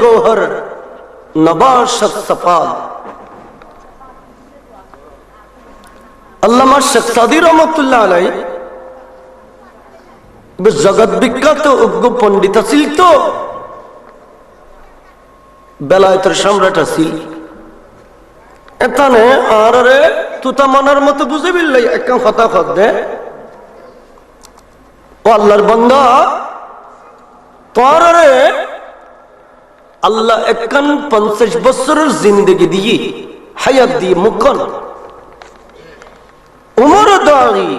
গৌহর নবাসত সফাল আল্লামা শেখ সাদি রহমতুল্লাহ আলাই বেশ জগৎ বিখ্যাত অজ্ঞ পণ্ডিত আছিল তো। বেলায়তের সম্রাট আছিল। এখানে আর রে তুতা মানার মতো বুঝে বিল্লাই একদম কথা খত দে। ও আল্লাহর বন্ধা তোর রে আল্লাহ একান পঞ্চাশ বছরের জিন্দগি দিয়ে হায়াত দিয়ে মুখন উমর দাঁড়ি।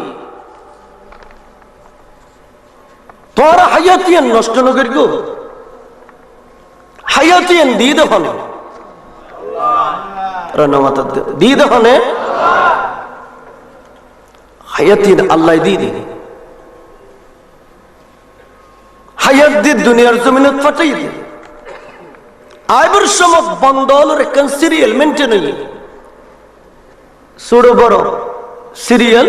তোর হায়াতিয়ান নষ্ট নগর গো। হায়াতিয়ান দিয়ে দেখনে রানামাতা দিয়ে দেখনে হায়াতিয়ান আল্লাহ দিয়ে দিয়ে হায়াত দিয়ে দুনিয়ার জমিনে ফাটাই দিয়ে আইবার সময় বন্দলের সিরিয়াল মেনটেন ছোট বড়, সিরিয়াল?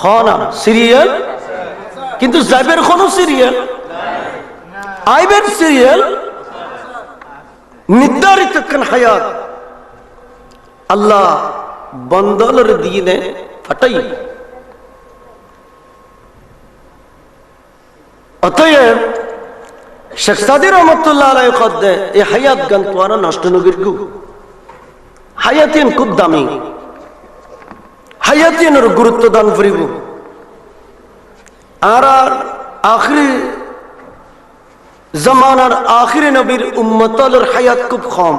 হ না সিরিয়াল? কিন্তু যাইবের কোন সিরিয়াল? আইবের সিরিয়াল? নির্ধারিত একখান হায়াত? আল্লাহ বন্দলের দিনে ফাটাই। অতএব শেখ সাদি রহমতুল্লাহ এই হায়াত গান তোয়ারা নষ্ট নগীর গু। হায়াতিন খুব দামি। হায়াতিনের গুরুত্ব দান করিব। আর আর আখরি জমানার আখিরি নবীর উম্মতলের হায়াত খুব কম।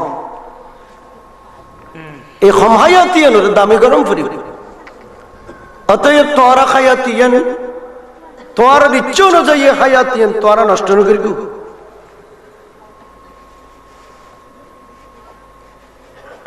এই কম হায়াতিয়ানের দামি গরম করিব। অতএব তোরা হায়াতিয়ান তোরা ইচ্ছে অনুযায়ী হায়াতিয়ান তোরা নষ্ট নগরিব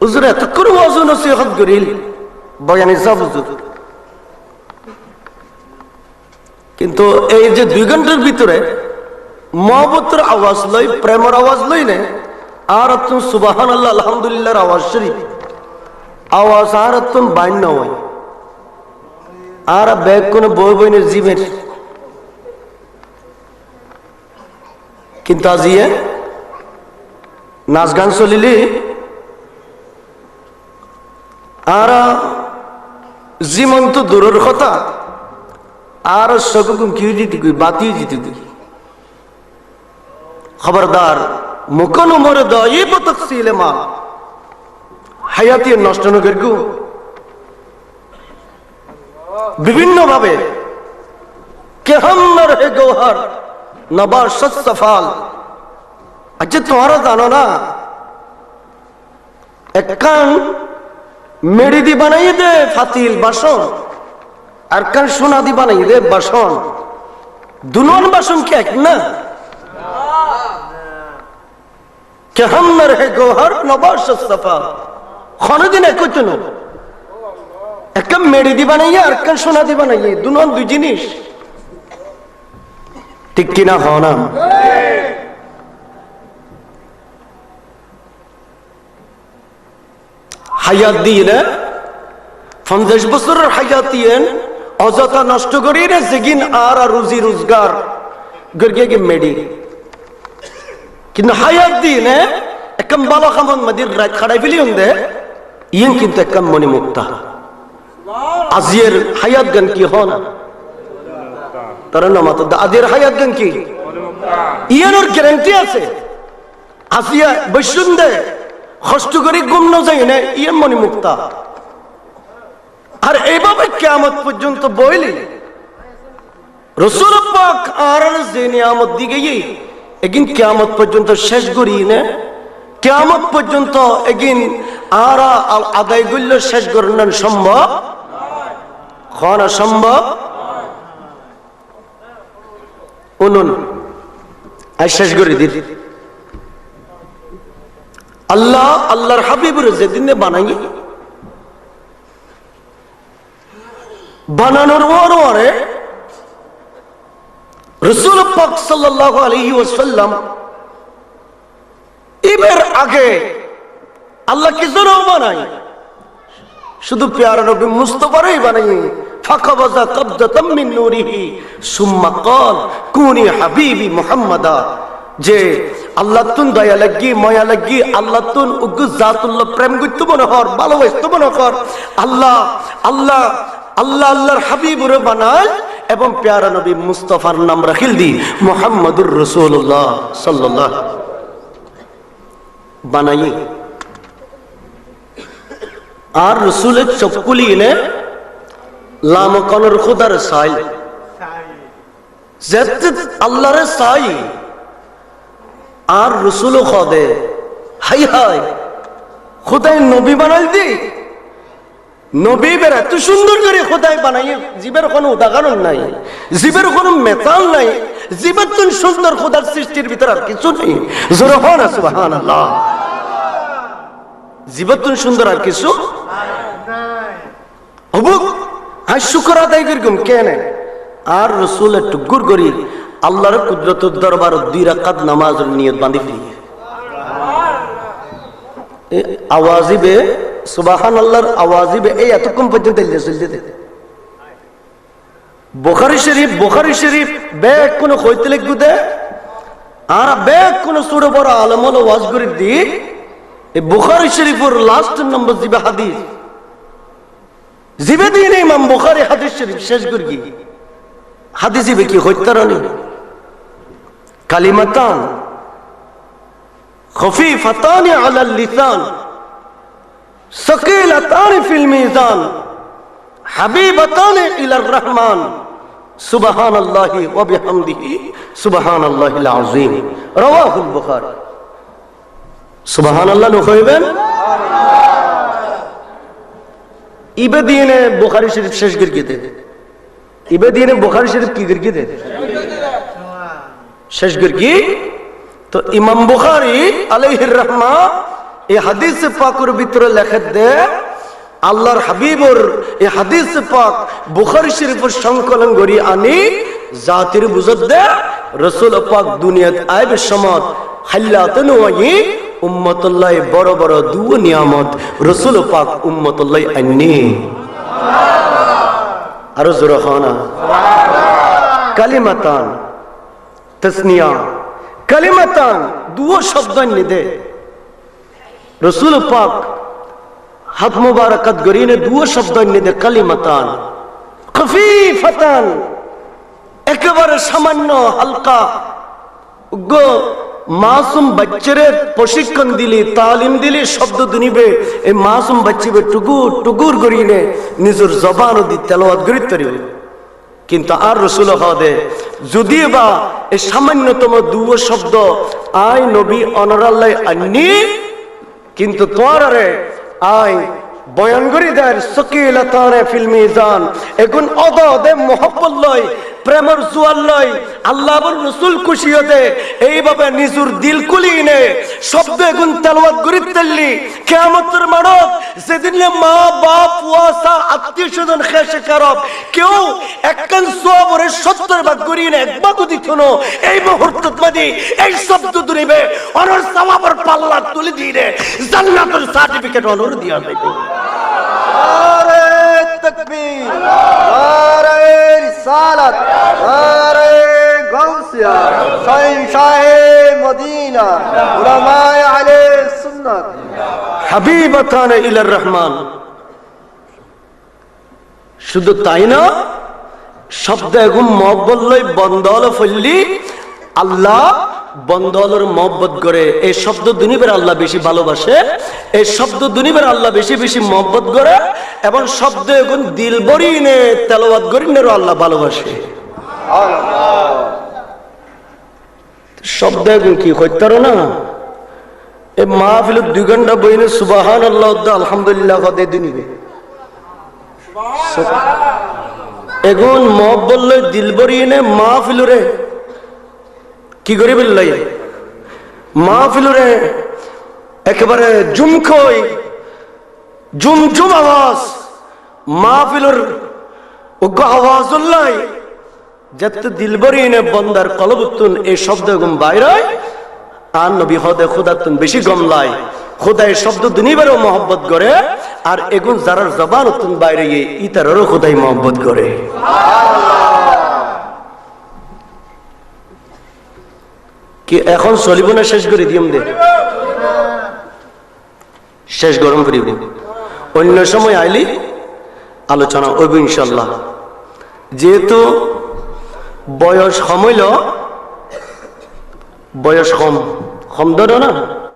হুজুর এত করে ওয়াজু নসিহত করিল। বয়ানি সব হুজুর। কিন্তু এই যে দুই ঘণ্টার ভিতরে মহবতের আওয়াজ লই, প্রেমের আওয়াজ লই নে, আর তুমি সুবাহান আল্লাহ আলহামদুলিল্লাহর আওয়াজ শরীফ। আওয়াজ আর তুমি বাইন হয়। আর ব্যাগ কোন বই বইনের জিমের। কিন্তু আজিয়ে নাচ গান চলিলি আর জীবন তো দূরের কথা, আর সকম কিউ জিতি গুই বাতিও জিতি গুই খবরদার মুকন উমরে দয়ে বতকসিলে মা। হায়াতি নষ্ট নগর গু বিভিন্ন ভাবে কেহম্মর হে গৌহর, নবার সফাল। আচ্ছা তোমারা জানো না একখান মেড়ি দি বানাই দে, ফাতিল, বাসন। আর কান সোনা দি বানাই দে, বাসন। দুনন বাসন কি এক না? কে হাম্মার হে গোহর নবাস সফা খনদিন এক হইতো না। একটা মেড়ি দি বানাইয়া আর কান সোনা দি বানাইয়ে দুনন দুই জিনিস। ঠিক কিনা হ না? হায়াত দিয়ে না পঞ্চাশ বছরের হায়াত দিয়ে অযথা নষ্ট করি রে যেগিন আর আর রুজি রোজগার। গর্গে গে মেডি। কিন্তু হায়াত দিয়ে না একদম ভালো খামন মাদির খাড়াই ফেলি দে। ইয়েন কিন্তু একদম মনি মুক্তা আজিয়ের হায়াত গান কি হন? তারা না মাতো আজিয়ের হায়াত গান কি? ইয়ের গ্যারান্টি আছে। আসিয়া বৈশুন দে। কষ্ট করে গুম না না ইয়ে মনি মুক্তা। আর এইভাবে কেমত পর্যন্ত বইলি। রসুল পাক আর যে নিয়ামত দিকে এগিন কেমত পর্যন্ত শেষ করি না। কেমত পর্যন্ত এগিন আর আদায় করলে শেষ করেন সম্ভব? খানা সম্ভব? উনুন আর শেষ করে দিদি। আল্লাহ আল্লাহর হাবিবুর যেদিন বানাই বানানোর পরে রসুল পাক সাল্লাহ ওসাল্লাম এবার আগে আল্লাহ কিছু বানাই শুধু পেয়ারা নবী মুস্তফারই বানাই যে আল্লাহ তুন দয়া লাগি, ময়া লাগি, আল্লাহ তুন উগ্র জাতুল্লাহ প্রেম করতে মনে হর ভালোবাসতে মনে হর আল্লাহ আল্লাহ আল্লাহ, আল্লাহর হাবিবুর বানায় এবং পেয়ারা নবী মুস্তফার নাম রাখিল দি, মোহাম্মদুর রসুল্লাহ সাল্লাহ বানাই। আর রসুলের চক্কুলি এনে লামকনের খুদার সাই যেতে আল্লাহরে সাই আর রসুল খদে। হাই হাই, খোদাই নবী বানাই দি। নবী বের এত সুন্দর করে খোদাই বানাই জীবের কোনো উদাহরণ নাই, জীবের কোনো মেতাল নাই, জীবের তুন সুন্দর খোদার সৃষ্টির ভিতরে আর কিছু নেই। জোর হন সুবাহান আল্লাহ জীবের তুন সুন্দর আর কিছু হবুক আর শুকর আদায় করিম কেন? আর রসুল একটু গুর করি। আল্লাহর কুদরত দরবার দুই রাকাত নামাজ নিয়ত বাঁধি ফিরিয়ে আওয়াজিবে সুবাহান আল্লাহর আওয়াজিবে, এই এতক্ষণ পর্যন্ত চলতে বোখারি শরীফ বোখারি শরীফ ব্যাগ কোনো হইতে লিখবু দে। আর কোনো সুরে বড় আলমল ওয়াজ করে দি। এই বোখারি শরীফের লাস্ট নম্বর জিবে হাদিস। জিবে দিয়ে নেই ইমাম বোখারি হাদিস শরীফ শেষ করে কি হাদিস জিবে কি হইতারনি কালিমাতান خفيفتان على اللسان ثقيلتان في الميزان حبيبتان الى الرحمن سبحان الله وبحمده سبحان الله العظيم رواه البخاري سبحان الله نخيبن ইবে দিয়ে বুখারি শরীফ শেষ করে দে ইবে দিয়ে বুখারি শরীফ কি করে দে শেষ করে কি? তো ইমাম বুখারি আলাইহির রহমা এই হাদিস পাকের ভিতরে লেখা দে আল্লাহর হাবিবর এই হাদিস পাক বুখারি শরীফের সংকলন করি আনি, জাতির বুঝত দে, রসুল পাক দুনিয়াত আইব সমত হাল্লাতন ওয়াই উম্মতুল্লাহ বড় বড় দু নিয়ামত রসুল পাক উম্মতুল্লাহ আন্নি। আরও জোর খানা কালিমাতান। তসনিয়া। কালিমাতান দুও শব্দ নিদে রসুল পাক হাত মুবারকাত গরিনে দুও শব্দ নিদে কালিমাতান। খফিফাতান, একেবারে সামান্য হালকা। গো, মাসুম বাচ্চারে প্রশিক্ষণ দিলি, তালিম দিলি, শব্দ দুনিবে, এই মাসুম বাচ্চিবে টুকুর টুকুর গরিনে নিজের জবান দি তেলাওয়াত গরিত পারিবে কিন্তু আর রসুল হদে যদি বা এই সামান্যতম দুয়ো শব্দ আই নবী অনরাল্লাই আন্নি, কিন্তু তোর আরে আই বয়ানগরি দেয় দেয়, সকিলতানে ফিল্মি জান এখন অদ দে মোহব্বত লয় প্রেমর জুয়াল লয় আল্লাহ রসুল খুশি হতে, এইভাবে নিজুর দিল কুলি নে, শব্দ এখন তেলওয়াত করি তেললি কেমতের মানব যেদিন মা, বাপ ওয়াসা আত্মীয় স্বজন খেসে খারাপ, কেউ একখান সোয়াবরে সত্তর না একবার দিত এই মুহূর্ত মাঝে এই শব্দ দুনিবে, অনর সওয়াবর পাল্লা তুলে দিয়ে রে জান্নাতুল সার্টিফিকেট অনর দিয়া দেবে। শাইন শাহে মদিনা, উলামায়ে আহলে সুন্নাত। হাবিবাতান ইলার রহমান। শুধু তাই না, শব্দ এখন মহব্বত লই বন্দল ফল্লি আল্লাহ বন্দলের মহব্বত করে। এই শব্দ দুনিবের আল্লাহ বেশি ভালোবাসে, এই শব্দ দুনিবের আল্লাহ বেশি বেশি মহব্বত করে এবং শব্দ এখন দিল বরিনে তেলাওয়াত করিনেরও আল্লাহ ভালোবাসে। শব্দ এখন কি হইতার না এই মাহফিল দুই ঘণ্টা বইনে সুবাহান আল্লাহ আলহামদুলিল্লাহ কদে দুনিবে এখন মব বললে দিল বরিয়ে মাহফিলুরে কি করে বললাই মাহফিলুরে একেবারে জুমখই জুম জুম আওয়াজ, মাহফিলর উগ্র আওয়াজ উল্লাই যাতে দিলবরি নে বন্দার কলবুতুন এই শব্দ গুম বাইরে আর নবী হদে খুদাতুন বেশি গমলাই খুদাই শব্দ দুনিবারও মহব্বত করে, আর এগুন যারার জবান উত্তুন বাইরে গিয়ে ইতারও খুদাই মহব্বত করে। কি এখন চলিব না শেষ করে দিম দে? শেষ গরম করিব। অন্য সময় আইলি, আলোচনা হইব ইনশাল্লাহ। যেহেতু বয়স কমইল বয়স কম। কম ধরো না।